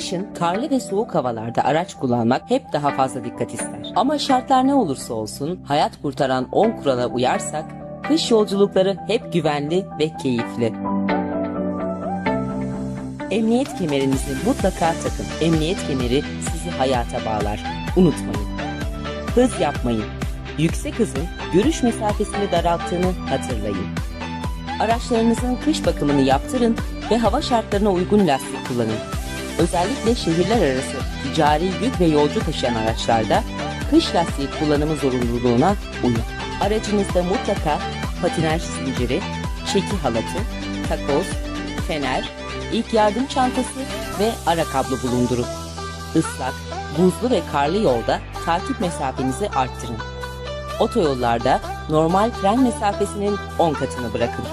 Kışın karlı ve soğuk havalarda araç kullanmak hep daha fazla dikkat ister. Ama şartlar ne olursa olsun hayat kurtaran 10 kurala uyarsak kış yolculukları hep güvenli ve keyifli. Emniyet kemerinizi mutlaka takın. Emniyet kemeri sizi hayata bağlar. Unutmayın. Hız yapmayın. Yüksek hızın görüş mesafesini daralttığını hatırlayın. Araçlarınızın kış bakımını yaptırın ve hava şartlarına uygun lastik kullanın. Özellikle şehirler arası ticari yük ve yolcu taşıyan araçlarda kış lastiği kullanımı zorunluluğuna uyun. Aracınızda mutlaka patinaj zinciri, çeki halatı, takoz, fener, ilk yardım çantası ve ara kablo bulundurun. Islak, buzlu ve karlı yolda takip mesafenizi arttırın. Otoyollarda normal fren mesafesinin 10 katını bırakın.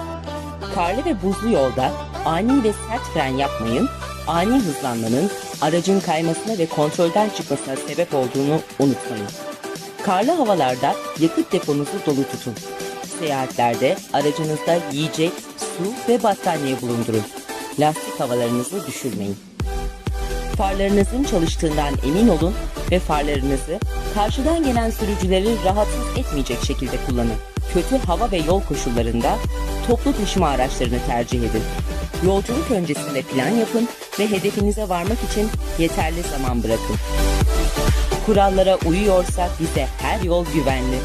Karlı ve buzlu yolda ani ve sert fren yapmayın, ani hızlanmanın aracın kaymasına ve kontrolden çıkmasına sebep olduğunu unutmayın. Karlı havalarda yakıt deponuzu dolu tutun. Seyahatlerde aracınızda yiyecek, su ve battaniye bulundurun. Lastik havalarınızı düşürmeyin. Farlarınızın çalıştığından emin olun ve farlarınızı karşıdan gelen sürücüleri rahatsız etmeyecek şekilde kullanın. Kötü hava ve yol koşullarında toplu taşıma araçlarını tercih edin. Yolculuk öncesinde plan yapın ve hedefinize varmak için yeterli zaman bırakın. Kurallara uyuyorsa bize her yol güvenli.